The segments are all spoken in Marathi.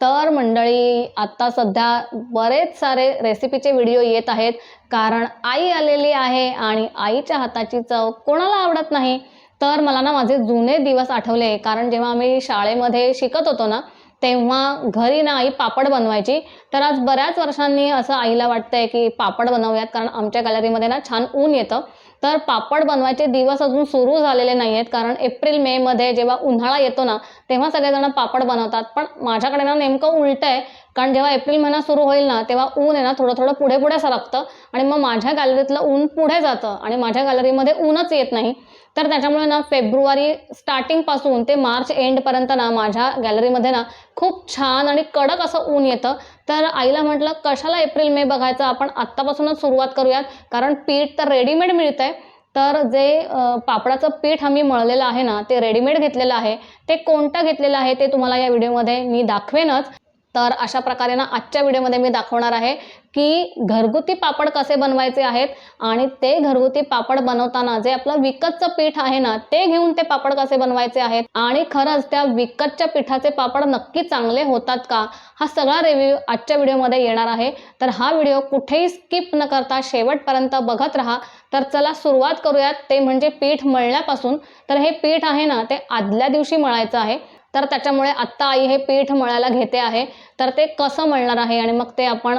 तर मंडळी आत्ता सध्या बरेच सारे रेसिपीचे व्हिडिओ येत आहेत. कारण आई आलेली आहे आणि आईच्या हाताची चव कोणाला आवडत नाही? तर मला ना माझे जुने दिवस आठवले. कारण जेव्हा आम्ही शाळेमध्ये शिकत होतो ना तेव्हा घरी ना आई पापड बनवायची. तर आज बऱ्याच वर्षांनी असं आईला वाटतंय की पापड बनवूयात. कारण आमच्या गॅलरीमध्ये ना छान ऊन येतं. तर पापड बनवायचे दिवस अजून सुरू झालेले नाही आहेत कारण एप्रिल मेमध्ये जेव्हा उन्हाळा येतो ना तेव्हा सगळेजण पापड बनवतात. पण माझ्याकडे ना नेमकं उलटं आहे. कारण जेव्हा एप्रिल महिना सुरू होईल ना तेव्हा ऊन आहे ना थोडं थोडं पुढे पुढे सरकतं. आणि मग माझ्या गॅलरीतलं ऊन पुढे जातं. आणि माझ्या गॅलरीमध्ये ऊनच येत नाही. तर त्याच्यामुळे ना फेब्रुवारी स्टार्टिंगपासून ते मार्च एंडपर्यंत ना माझ्या गॅलरीमध्ये ना खूप छान आणि कडक असं ऊन येतं. तर आईला म्हटलं कशाला एप्रिल मे बघायचं? आपण आत्तापासूनच सुरुवात करूयात. कारण पीठ तर रेडीमेड मिळतं आहे तर जे पापडाचं पीठ आम्ही मळलेलं आहे ना ते रेडीमेड घेतलेलं आहे. ते कोणतं घेतलेलं आहे ते तुम्हाला या व्हिडिओमध्ये मी दाखवेनच. तर अशा प्रकारे ना आजच्या व्हिडिओमध्ये मी दाखवणार आहे की घरगुती पापड कसे बनवायचे आहेत आणि ते घरगुती पापड बनवताना जे आपलं विकतचं पीठ आहे ना ते घेऊन ते पापड कसे बनवायचे आहेत आणि खरंच त्या विकतच्या पिठाचे पापड नक्की चांगले होतात का हा सगळा रिव्ह्यू आजच्या व्हिडिओमध्ये येणार आहे. तर हा व्हिडिओ कुठेही स्किप न करता शेवटपर्यंत बघत राहा. तर चला सुरुवात करूयात. ते म्हणजे पीठ मळण्यापासून तर हे पीठ आहे ना ते आदल्या दिवशी मळायचं आहे. तर त्याच्यामुळे आत्ता आई हे पीठ मळायला घेते आहे. तर ते कसं मळणार आहे आणि मग ते आपण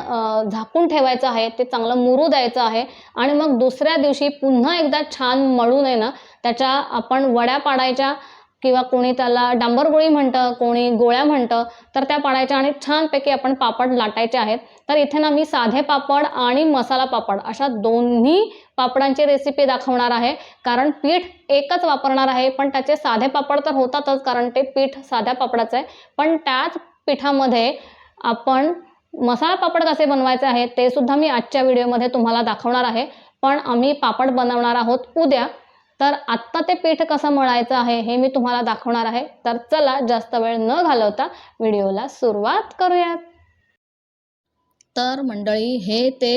झाकून ठेवायचं आहे ते चांगलं मुरू द्यायचं आहे आणि मग दुसऱ्या दिवशी पुन्हा एकदा छान मळून आहे ना त्याच्या आपण वड्या पाडायच्या किंवा कोणी त्याला डांबरगोळी म्हणतं कोणी गोळ्या म्हणतं तर त्या पाडायच्या आणि छानपैकी आपण पापड लाटायचे आहेत. तर इथे ना मी साधे पापड आणि मसाला पापड अशा दोन्ही पापडांची रेसिपी दाखवणार आहे. कारण पीठ एकच वापरणार आहे पण त्याचे साधे पापड तर होतातच कारण ते पीठ साध्या पापडाचं आहे. पण त्याच पिठामध्ये आपण मसाला पापड कसे बनवायचे आहे ते सुद्धा मी आजच्या व्हिडिओमध्ये तुम्हाला दाखवणार आहे. पण आम्ही पापड बनवणार आहोत उद्या. तर आत्ता ते पीठ कसं मळायचं आहे हे मी तुम्हाला दाखवणार आहे. तर चला जास्त वेळ न घालवता व्हिडिओला सुरुवात करूयात. तर मंडळी हे ते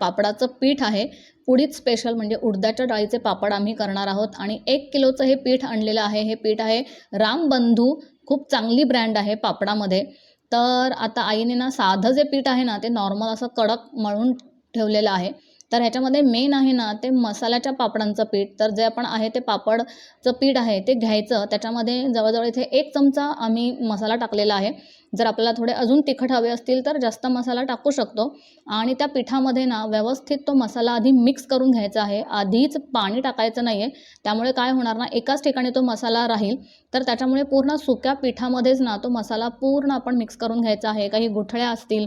पापडाचं पीठ आहे. पुढीच स्पेशल म्हणजे उडदाच्या डाळीचे पापड आम्ही करणार आहोत. आणि एक किलोचं हे पीठ आणलेलं आहे. हे पीठ आहे रामबंधू खूप चांगली ब्रँड आहे पापडामध्ये. तर आता आईने ना साधं जे पीठ आहे ना ते नॉर्मल असं कडक मळून ठेवलेलं आहे. तर ह्याच्यामध्ये मेन आहे ना ते मसाल्याच्या पापडांचं पीठ. तर जे आपण आहे ते पापडचं पीठ आहे ते घ्यायचं. त्याच्यामध्ये जवळजवळ इथे एक चमचा आम्ही मसाला टाकलेला आहे. जर आपल्याला थोडे अजून तिखट हवे असतील तर जास्त मसाला टाकू शकतो. आणि त्या पिठामध्ये ना व्यवस्थित तो मसाला आधी मिक्स करून घ्यायचा आहे. आधीच पाणी टाकायचं नाही आहे त्यामुळे काय होणार ना एकाच ठिकाणी तो मसाला राहील. तर त्याच्यामुळे पूर्ण सुक्या पिठामध्येच ना तो मसाला पूर्ण आपण मिक्स करून घ्यायचा आहे. काही गुठळ्या असतील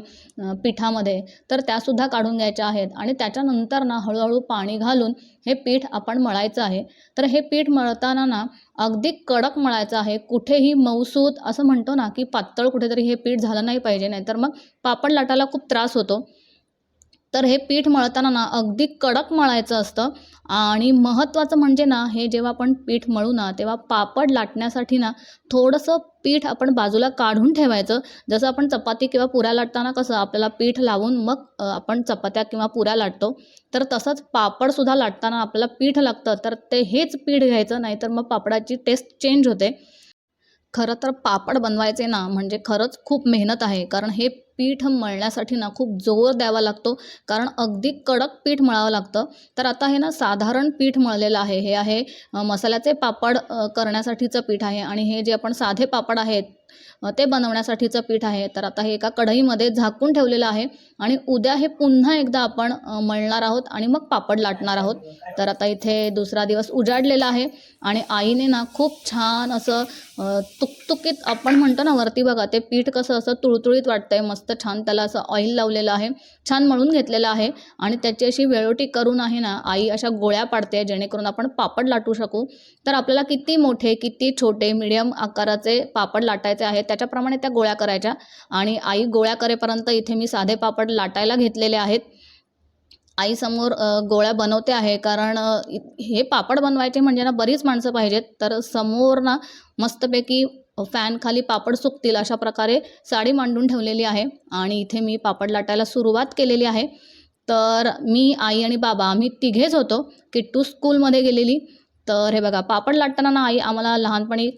पिठामध्ये तर त्यासुद्धा काढून घ्यायच्या आहेत. आणि त्याच्यानंतर ना हळूहळू पाणी घालून हे पीठ आपण मळायचं आहे. तर हे पीठ मळताना ना अगदी कडक मळायचं आहे. कुठेही मऊसूत असं म्हणतो ना की पातळ कुठेतरी हे पीठ झालं नाही पाहिजे नाहीतर मग पापड लाटायला खूप त्रास होतो. तर हे पीठ मळताना ना अगदी कडक मळायचं असतं. आणि महत्त्वाचं म्हणजे ना हे जेव्हा आपण पीठ मळू ना तेव्हा पापड लाटण्यासाठी ना थोडंसं पीठ आपण बाजूला काढून ठेवायचं. जसं आपण चपाती किंवा पुऱ्या लाटताना कसं आपल्याला पीठ लावून मग आपण चपात्या किंवा पुऱ्या लाटतो. तर तसंच पापडसुद्धा लाटताना आपल्याला पीठ लागतं तर ते हेच पीठ घ्यायचं नाहीतर मग पापडाची टेस्ट चेंज होते. खरं तर पापड बनवायचे ना म्हणजे खरंच खूप मेहनत आहे. कारण हे पीठ मळण्यासाठी ना खूप जोर द्यावा लागतो. कारण अगदी कडक पीठ मळावं लागतं. तर आता हे ना साधारण पीठ मळलेलं आहे. हे आहे मसाल्याचे पापड करण्यासाठीचं पीठ आहे. आणि हे जे आपण साधे पापड आहेत ते बनवण्यासाठीचं पीठ आहे. तर आता हे एका कढईमध्ये झाकून ठेवलेलं आहे आणि उद्या हे पुन्हा एकदा आपण मळणार आहोत आणि मग पापड लाटणार आहोत. तर आता इथे दुसरा दिवस उजाडलेला आहे आणि आईने ना खूप छान असं तुकतुकीत आपण म्हणतो ना वरती बघा ते पीठ कसं असं तुळतुळीत वाटतंय मस्त छान त्याला असं ऑइल लावलेलं आहे छान मळून घेतलेलं आहे आणि त्याची अशी वेळोटी करून आहे ना आई अशा गोळ्या पाडते जेणेकरून आपण पापड लाटू शकू. तर आपल्याला किती मोठे किती छोटे मिडियम आकाराचे पापड लाटायचे आहेत त्याच्याप्रमाणे त्या गोळ्या करायच्या. आणि आई गोळ्या करेपर्यंत इथे मी साधे पापड लाटायला घेतलेले आहेत. आईसमोर गोळ्या बनवते आहे कारण हे पापड बनवायचे म्हणजे ना बरीच माणसं पाहिजेत. तर समोर ना मस्तपैकी फॅन खाली पापड सुकतील अशा प्रकारे साडी मांडून ठेवलेली आहे. आणि इथे मी पापड लाटायला सुरुवात केलेली आहे. तर मी आई आणि बाबा आम्ही तिघेच होतो किट्टू स्कूलमध्ये गेलेली. तर हे बघा पापड लाटताना ना आई आम्हाला लहानपणी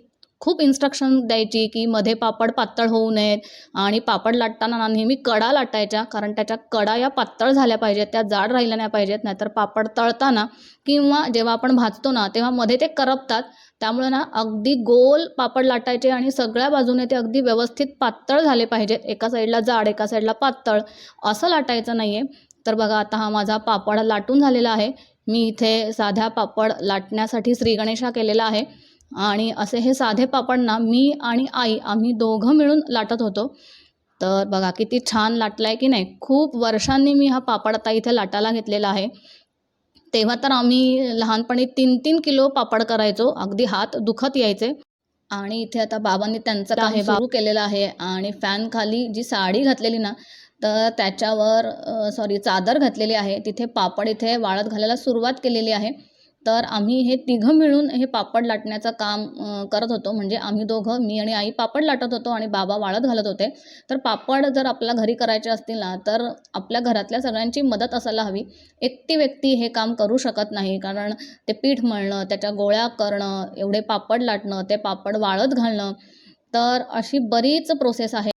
खूप इन्स्ट्रक्शन द्यायची की मध्ये पापड पातळ होऊ नयेत आणि पापड लाटताना ना नेहमी कडा लाटायच्या कारण त्याच्या कडा या पातळ झाल्या पाहिजेत त्या जाड राहिल्या नाही पाहिजेत नाहीतर पापड तळताना किंवा जेव्हा आपण भाजतो ना तेव्हा मध्ये ते करपतात. त्यामुळे ना अगदी गोल पापड लाटायचे आणि सगळ्या बाजूने ते अगदी व्यवस्थित पातळ झाले पाहिजेत. एका साईडला जाड एका साईडला पातळ. असं लाटायचं नाही आहे तर बघा आता हा माझा पापड लाटून झालेला आहे. मी इथे साध्या पापड लाटण्यासाठी श्रीगणेशा केलेला आहे. आणि असे हे साधे पापड ना मी आणि आई आम्ही दोघं मिळून लाटत होतो. तर बघा किती छान लाटला आहे की नाही. खूप वर्षांनी मी हा पापड आता इथे लाटायला घेतलेला आहे. तेव्हा तर आम्ही लहानपणी तीन तीन किलो पापड करायचो. अगदी हात दुखत यायचे. आणि इथे आता बाबांनी त्यांचं काम सुरू केलेलं आहे. आणि फॅन खाली जी साडी घातलेली ना तर त्याच्यावर सॉरी चादर घातलेली आहे. तिथे पापड इथे वाळत घालायला सुरुवात केलेली आहे. तर आम्ही हे तिघं मिळून हे पापड लाटण्याचं काम करत होतो. म्हणजे आम्ही दोघं मी आणि आई पापड लाटत होतो आणि बाबा वाळत घालत होते. तर पापड जर आपल्या घरी करायचे असतील ना तर आपल्या घरातल्या सगळ्यांची मदत असायला हवी. एकटी व्यक्ती हे काम करू शकत नाही कारण ते पीठ मळणं त्याच्या गोळ्या करणं एवढे पापड लाटणं ते पापड वाळत घालणं तर अशी बरीच प्रोसेस आहे.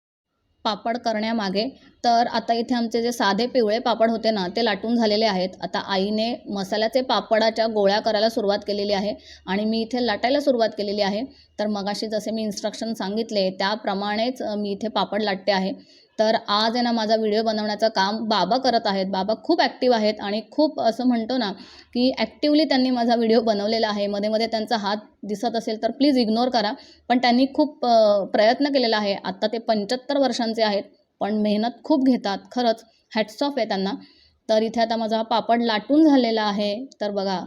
पापड करण्यामागे तर आता इथे आमचे जे साधे पिवळे पापड होते ना ते लाटून झालेले आहेत. आता आईने मसाल्याचे पापडाच्या गोळ्या करायला सुरुवात केलेली आहे आणि मी इथे लाटायला सुरुवात केलेली आहे. तर मगाशी जसे मी इन्स्ट्रक्शन सांगितले त्याप्रमाणेच मी इथे पापड लाटते आहे. तर आज आहे ना माझा व्हिडिओ बनवण्याचं काम बाबा करत आहेत. बाबा खूप ॲक्टिव्ह आहेत आणि खूप असं म्हणतो ना की ॲक्टिवली त्यांनी माझा व्हिडिओ बनवलेला आहे. मध्ये मध्ये त्यांचा हात दिसत असेल तर प्लीज इग्नोर करा. पण त्यांनी खूप प्रयत्न केलेला आहे. आत्ता ते पंच्याहत्तर वर्षांचे आहेत पण मेहनत खूप घेतात. खरंच हॅट्स ऑफ आहे त्यांना. तर इथे आता माझा पापड लाटून झालेला आहे. तर बघा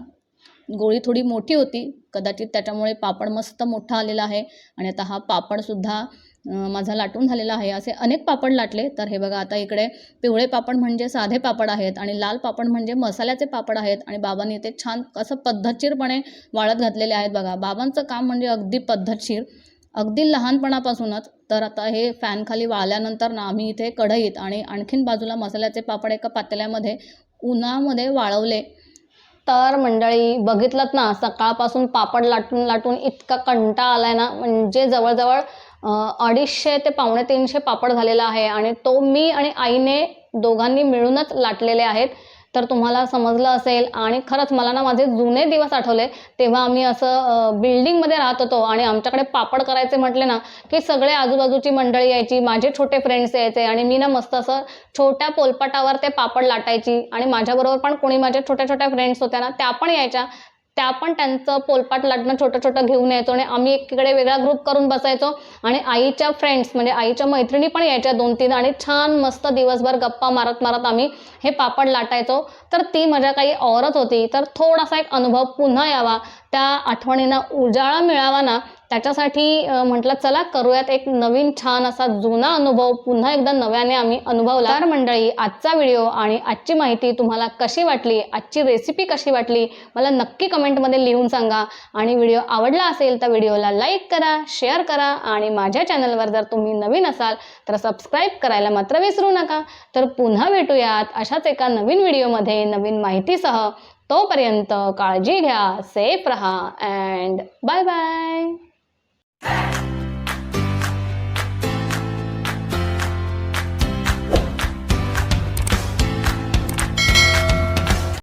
गोळी थोडी मोठी होती. कदाचित त्याच्यामुळे पापड मस्त मोठा आलेला आहे आणि आता हा पापडसुद्धा माझा लाटून झालेला आहे. असे अनेक पापड लाटले. तर हे बघा आता इकडे पिवळे पापड म्हणजे साधे पापड आहेत आणि लाल पापड म्हणजे मसाल्याचे पापड आहेत आणि बाबांनी ते छान असं पद्धतशीरपणे वाळत घातलेले आहेत बघा. बाबांचं काम म्हणजे अगदी पद्धतशीर. अगदी लहानपणापासूनच. तर आता हे फॅनखाली वाळल्यानंतर ना आम्ही इथे कढईत आणि आणखीन बाजूला मसाल्याचे पापड एका पातेल्यामध्ये उन्हामध्ये वाळवले. तर मंडळी बघितलं ना सकाळपासून पापड लाटून लाटून इतका कंटाळा आलाय ना म्हणजे जवळजवळ अडीचशे ते पावणे तीनशे पापड झालेला आहे. आणि तो मी आणि आईने दोघांनी मिळूनच लाटलेले आहेत. तर तुम्हाला समजलं असेल आणि खरंच मला ना माझे जुने दिवस आठवले. तेव्हा आम्ही असं बिल्डिंगमध्ये राहत होतो आणि आमच्याकडे पापड करायचे म्हटले ना की सगळे आजूबाजूची मंडळी यायची माझे छोटे फ्रेंड्स यायचे आणि मी ना मस्त असं छोट्या पोलपाटावर ते पापड लाटायची. आणि माझ्याबरोबर पण कोणी माझ्या छोट्या छोट्या फ्रेंड्स होत्या ना त्या पण यायच्या. त्या पण त्यांचं पोलपाट लाटणं छोटं छोटं घेऊन यायचो आणि आम्ही एकीकडे वेगळा ग्रुप करून बसायचो आणि आईच्या फ्रेंड्स म्हणजे आईच्या मैत्रिणी पण यायच्या दोन तीन आणि छान मस्त दिवसभर गप्पा मारत मारत आम्ही हे पापड लाटायचो. तर ती मजा काही औरच होती. तर थोडासा एक अनुभव पुन्हा यावा. त्या आठवणींना उजाळा मिळावा ना त्याच्यासाठी म्हटलं चला करूयात एक नवीन छान असा जुना अनुभव. पुन्हा एकदा नव्याने आम्ही अनुभवला. तर मंडळी आजचा व्हिडिओ आणि आजची माहिती तुम्हाला कशी वाटली? आजची रेसिपी कशी वाटली? मला नक्की कमेंटमध्ये लिहून सांगा. आणि व्हिडिओ आवडला असेल तर व्हिडिओला लाईक करा शेअर करा आणि माझ्या चॅनलवर जर तुम्ही नवीन असाल तर सबस्क्राईब करायला मात्र विसरू नका. तर पुन्हा भेटूयात अशाच एका नवीन व्हिडिओमध्ये नवीन माहितीसह. तोपर्यंत काळजी घ्या सेफ रहा अँड बाय बाय